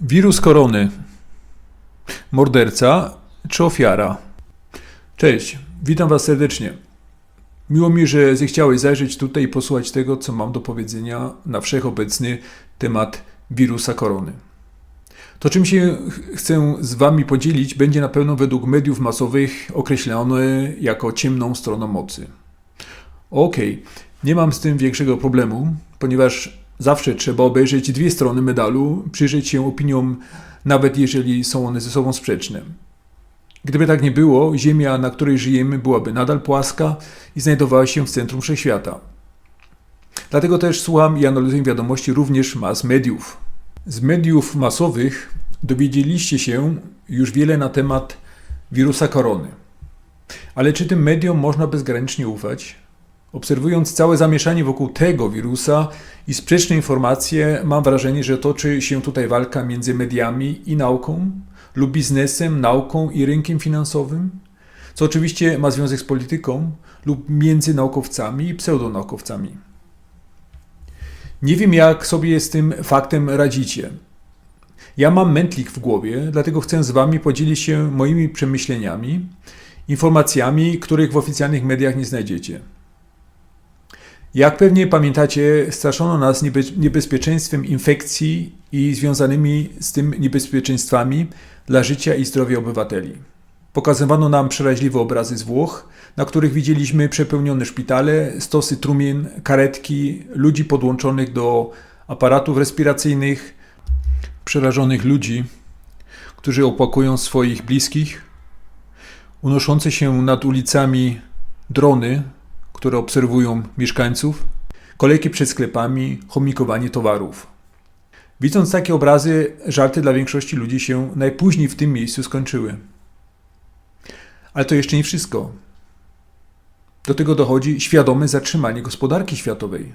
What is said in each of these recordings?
Wirus korony. Morderca czy ofiara? Cześć, witam Was serdecznie. Miło mi, że zechciałeś zajrzeć tutaj i posłuchać tego, co mam do powiedzenia na wszechobecny temat wirusa korony. To, czym się ch- chcę z Wami podzielić, będzie na pewno według mediów masowych określone jako ciemną stroną mocy. Okej, nie mam z tym większego problemu, ponieważ zawsze trzeba obejrzeć dwie strony medalu, przyjrzeć się opiniom, nawet jeżeli są one ze sobą sprzeczne. Gdyby tak nie było, Ziemia, na której żyjemy, byłaby nadal płaska i znajdowała się w centrum wszechświata. Dlatego też słucham i analizuję wiadomości również mass mediów. Z mediów masowych dowiedzieliście się już wiele na temat wirusa korony. Ale czy tym mediom można bezgranicznie ufać? Obserwując całe zamieszanie wokół tego wirusa i sprzeczne informacje, mam wrażenie, że toczy się tutaj walka między mediami i nauką, lub biznesem, nauką i rynkiem finansowym, co oczywiście ma związek z polityką, lub między naukowcami i pseudonaukowcami. Nie wiem, jak sobie z tym faktem radzicie. Ja mam mętlik w głowie, dlatego chcę z Wami podzielić się moimi przemyśleniami, informacjami, których w oficjalnych mediach nie znajdziecie. Jak pewnie pamiętacie, straszono nas niebe- niebezpieczeństwem infekcji i związanymi z tym niebezpieczeństwami dla życia i zdrowia obywateli. Pokazywano nam przeraźliwe obrazy z Włoch, na których widzieliśmy przepełnione szpitale, stosy trumien, karetki, ludzi podłączonych do aparatów respiracyjnych, przerażonych ludzi, którzy opłakują swoich bliskich, unoszące się nad ulicami drony, które obserwują mieszkańców, kolejki przed sklepami, chomikowanie towarów. Widząc takie obrazy, żarty dla większości ludzi się najpóźniej w tym miejscu skończyły. Ale to jeszcze nie wszystko. Do tego dochodzi świadome zatrzymanie gospodarki światowej.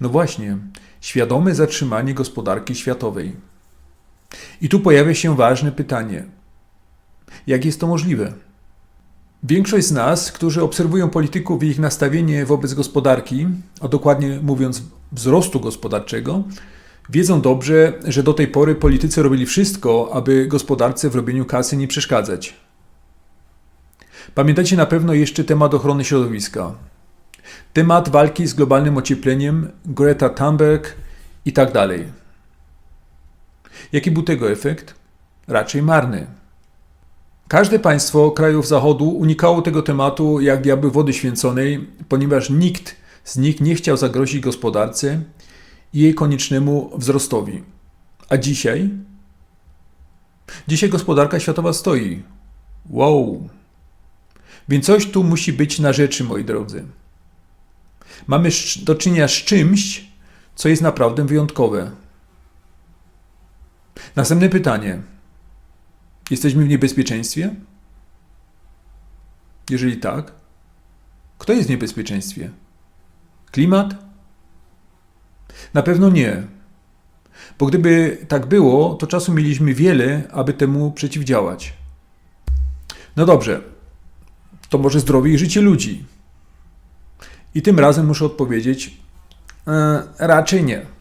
No właśnie, świadome zatrzymanie gospodarki światowej. I tu pojawia się ważne pytanie: jak jest to możliwe? Większość z nas, którzy obserwują polityków i ich nastawienie wobec gospodarki, a dokładnie mówiąc wzrostu gospodarczego, wiedzą dobrze, że do tej pory politycy robili wszystko, aby gospodarce w robieniu kasy nie przeszkadzać. Pamiętacie na pewno jeszcze temat ochrony środowiska, temat walki z globalnym ociepleniem, Greta Thunberg i tak dalej. Jaki był tego efekt? Raczej marny. Każde państwo krajów Zachodu unikało tego tematu jak diabły wody święconej, ponieważ nikt z nich nie chciał zagrozić gospodarce i jej koniecznemu wzrostowi. A dzisiaj? Dzisiaj gospodarka światowa stoi. Wow! Więc coś tu musi być na rzeczy, moi drodzy. Mamy do czynienia z czymś, co jest naprawdę wyjątkowe. Następne pytanie. Jesteśmy w niebezpieczeństwie? Jeżeli tak, kto jest w niebezpieczeństwie? Klimat? Na pewno nie. Bo gdyby tak było, to czasu mieliśmy wiele, aby temu przeciwdziałać. No dobrze, to może zdrowie i życie ludzi. I tym razem muszę odpowiedzieć: e, raczej nie.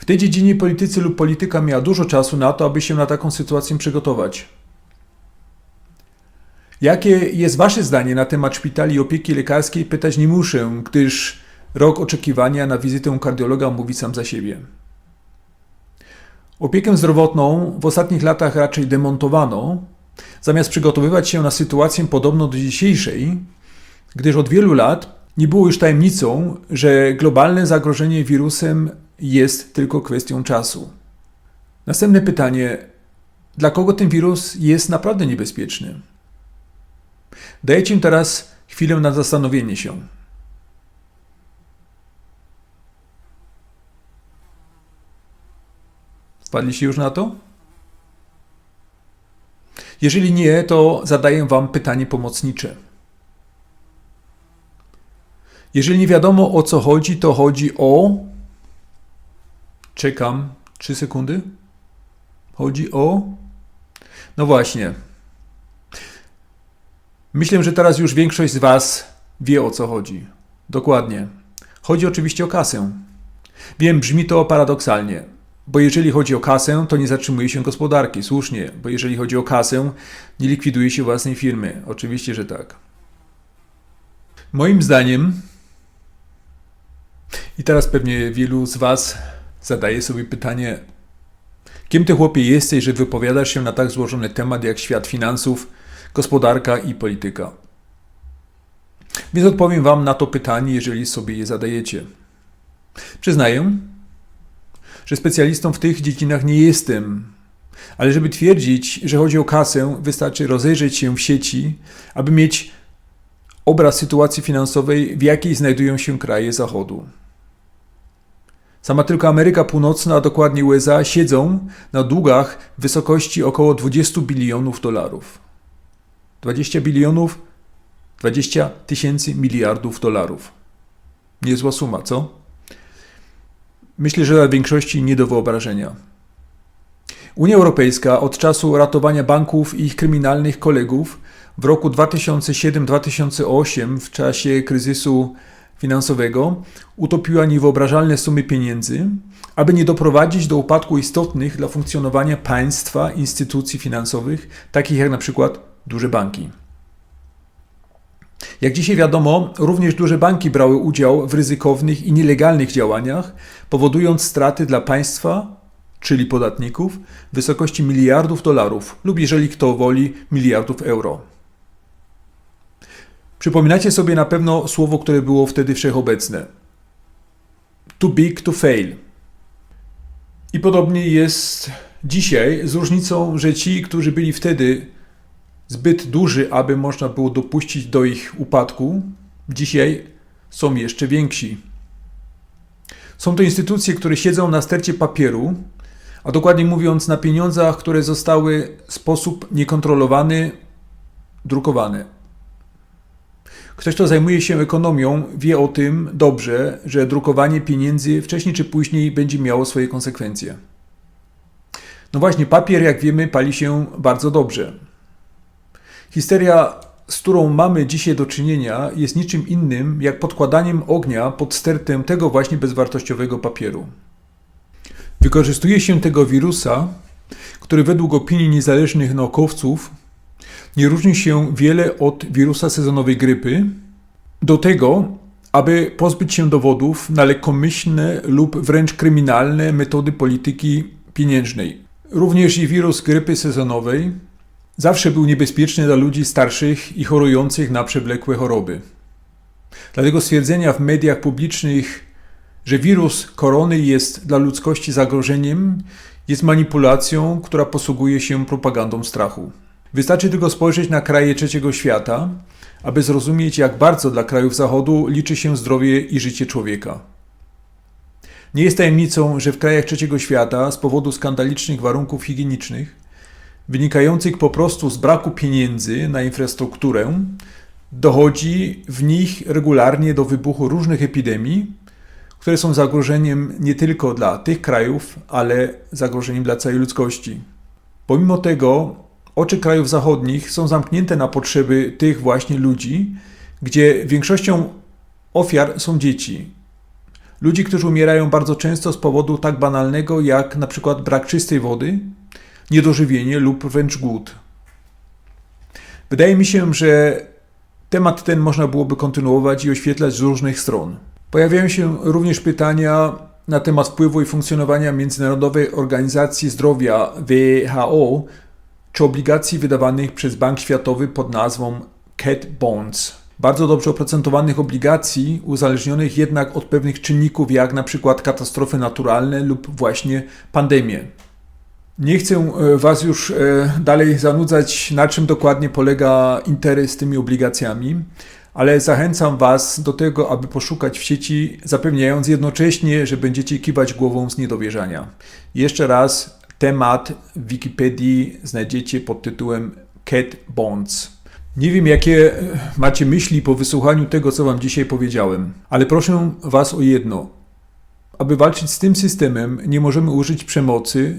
W tej dziedzinie politycy lub polityka miała dużo czasu na to, aby się na taką sytuację przygotować. Jakie jest Wasze zdanie na temat szpitali i opieki lekarskiej, pytać nie muszę, gdyż rok oczekiwania na wizytę kardiologa mówi sam za siebie. Opiekę zdrowotną w ostatnich latach raczej demontowano, zamiast przygotowywać się na sytuację podobną do dzisiejszej, gdyż od wielu lat nie było już tajemnicą, że globalne zagrożenie wirusem jest tylko kwestią czasu. Następne pytanie: dla kogo ten wirus jest naprawdę niebezpieczny? Daję Ci teraz chwilę na zastanowienie się. Wpadliście już na to? Jeżeli nie, to zadaję Wam pytanie pomocnicze. Jeżeli nie wiadomo o co chodzi, to chodzi o. Czekam 3 sekundy. Chodzi o. No właśnie. Myślę, że teraz już większość z Was wie o co chodzi. Dokładnie. Chodzi oczywiście o kasę. Wiem, brzmi to paradoksalnie, Bo jeżeli chodzi o kasę, to nie zatrzymuje się gospodarki. Słusznie, bo jeżeli chodzi o kasę, nie likwiduje się własnej firmy. Oczywiście, że tak. Moim zdaniem, i teraz pewnie wielu z Was zadaje sobie pytanie, kim ty chłopie jesteś, że wypowiadasz się na tak złożony temat jak świat finansów, gospodarka i polityka? Więc odpowiem Wam na to pytanie, jeżeli sobie je zadajecie. Przyznaję, że specjalistą w tych dziedzinach nie jestem, ale żeby twierdzić, że chodzi o kasę, wystarczy rozejrzeć się w sieci, aby mieć obraz sytuacji finansowej, w jakiej znajdują się kraje Zachodu. Sama tylko Ameryka Północna, a dokładnie USA, siedzą na długach w wysokości około 20 bilionów dolarów. 20 bilionów, 20 tysięcy miliardów dolarów. Niezła suma, co? Myślę, że dla większości nie do wyobrażenia. Unia Europejska od czasu ratowania banków i ich kryminalnych kolegów w roku 2007-2008 w czasie kryzysu finansowego utopiła niewyobrażalne sumy pieniędzy, aby nie doprowadzić do upadku istotnych dla funkcjonowania państwa instytucji finansowych, takich jak na przykład duże banki. Jak dzisiaj wiadomo, również duże banki brały udział w ryzykownych i nielegalnych działaniach, powodując straty dla państwa, czyli podatników, w wysokości miliardów dolarów lub, jeżeli kto woli, miliardów euro. Przypominacie sobie na pewno słowo, które było wtedy wszechobecne. Too big to fail. I podobnie jest dzisiaj z różnicą, że ci, którzy byli wtedy zbyt duży, aby można było dopuścić do ich upadku, dzisiaj są jeszcze więksi. Są to instytucje, które siedzą na stercie papieru, a dokładnie mówiąc na pieniądzach, które zostały w sposób niekontrolowany drukowane. Ktoś, kto zajmuje się ekonomią, wie o tym dobrze, że drukowanie pieniędzy wcześniej czy później będzie miało swoje konsekwencje. No właśnie, papier, jak wiemy, pali się bardzo dobrze. Histeria, z którą mamy dzisiaj do czynienia, jest niczym innym jak podkładaniem ognia pod stertem tego właśnie bezwartościowego papieru. Wykorzystuje się tego wirusa, który według opinii niezależnych naukowców nie różni się wiele od wirusa sezonowej grypy, do tego, aby pozbyć się dowodów na lekkomyślne lub wręcz kryminalne metody polityki pieniężnej. Również i wirus grypy sezonowej zawsze był niebezpieczny dla ludzi starszych i chorujących na przewlekłe choroby. Dlatego stwierdzenia w mediach publicznych, że wirus korony jest dla ludzkości zagrożeniem, jest manipulacją, która posługuje się propagandą strachu. Wystarczy tylko spojrzeć na kraje trzeciego świata, aby zrozumieć, jak bardzo dla krajów Zachodu liczy się zdrowie i życie człowieka. Nie jest tajemnicą, że w krajach trzeciego świata z powodu skandalicznych warunków higienicznych, wynikających po prostu z braku pieniędzy na infrastrukturę, dochodzi w nich regularnie do wybuchu różnych epidemii, które są zagrożeniem nie tylko dla tych krajów, ale zagrożeniem dla całej ludzkości. Pomimo tego, oczy krajów zachodnich są zamknięte na potrzeby tych właśnie ludzi, gdzie większością ofiar są dzieci. Ludzi, którzy umierają bardzo często z powodu tak banalnego jak na przykład brak czystej wody, niedożywienie lub wręcz głód. Wydaje mi się, że temat ten można byłoby kontynuować i oświetlać z różnych stron. Pojawiają się również pytania na temat wpływu i funkcjonowania Międzynarodowej Organizacji Zdrowia WHO czy obligacji wydawanych przez Bank Światowy pod nazwą CAT Bonds. Bardzo dobrze oprocentowanych obligacji, uzależnionych jednak od pewnych czynników, jak na przykład katastrofy naturalne lub właśnie pandemie. Nie chcę e, Was już e, dalej zanudzać, na czym dokładnie polega interes z tymi obligacjami, ale zachęcam Was do tego, aby poszukać w sieci, zapewniając jednocześnie, że będziecie kiwać głową z niedowierzania. Jeszcze raz, temat w Wikipedii znajdziecie pod tytułem Cat Bonds. Nie wiem, jakie e, macie myśli po wysłuchaniu tego, co Wam dzisiaj powiedziałem, ale proszę Was o jedno. Aby walczyć z tym systemem, nie możemy użyć przemocy,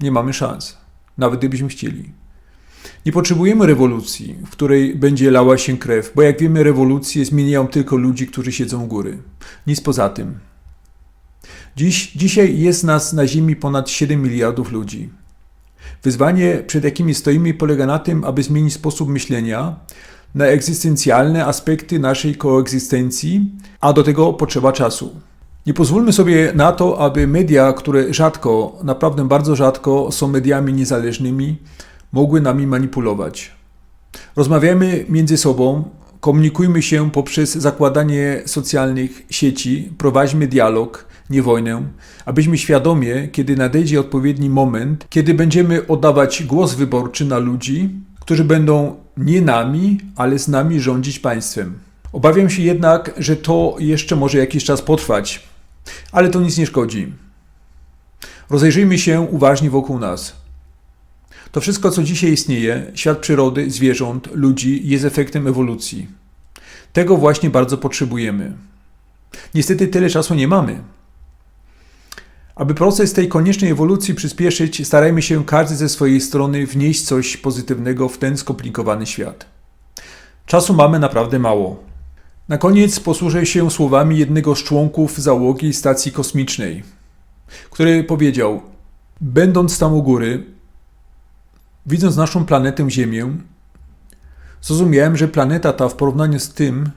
nie mamy szans, nawet gdybyśmy chcieli. Nie potrzebujemy rewolucji, w której będzie lała się krew, bo jak wiemy, rewolucje zmieniają tylko ludzi, którzy siedzą u góry. Nic poza tym. Dziś, dzisiaj jest nas na Ziemi ponad 7 miliardów ludzi. Wyzwanie, przed jakimi stoimy, polega na tym, aby zmienić sposób myślenia na egzystencjalne aspekty naszej koegzystencji, a do tego potrzeba czasu. Nie pozwólmy sobie na to, aby media, które rzadko, naprawdę bardzo rzadko są mediami niezależnymi, mogły nami manipulować. Rozmawiajmy między sobą, komunikujmy się poprzez zakładanie socjalnych sieci, prowadźmy dialog, nie wojnę, abyśmy świadomie, kiedy nadejdzie odpowiedni moment, kiedy będziemy oddawać głos wyborczy na ludzi, którzy będą nie nami, ale z nami rządzić państwem. Obawiam się jednak, że to jeszcze może jakiś czas potrwać, ale to nic nie szkodzi. Rozejrzyjmy się uważnie wokół nas. To wszystko, co dzisiaj istnieje, świat przyrody, zwierząt, ludzi, jest efektem ewolucji. Tego właśnie bardzo potrzebujemy. Niestety tyle czasu nie mamy. Aby proces tej koniecznej ewolucji przyspieszyć, starajmy się każdy ze swojej strony wnieść coś pozytywnego w ten skomplikowany świat. Czasu mamy naprawdę mało. Na koniec posłużę się słowami jednego z członków załogi stacji kosmicznej, który powiedział: Będąc tam u góry, widząc naszą planetę Ziemię, zrozumiałem, że planeta ta w porównaniu z tym,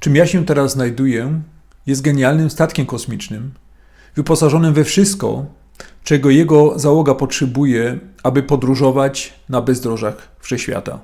czym ja się teraz znajduję, jest genialnym statkiem kosmicznym, wyposażonym we wszystko, czego jego załoga potrzebuje, aby podróżować na bezdrożach wszechświata.